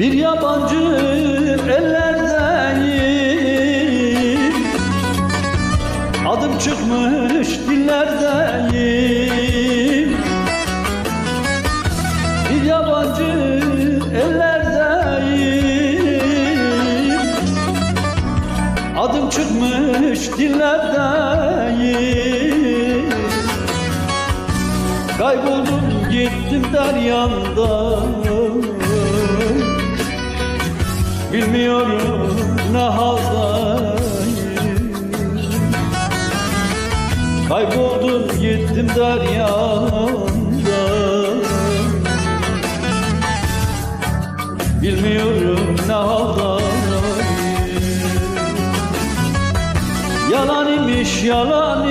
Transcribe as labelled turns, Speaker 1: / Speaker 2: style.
Speaker 1: Bir yabancı ellerdeyim Adım çıkmış dillerdeyim Bir yabancı ellerdeyim Adım çıkmış dillerdeyim Kayboldum gittim deryanda Bilmiyorum ne haldayım Kayboldum gittim deryanda Bilmiyorum ne haldayım Yalan imiş yalan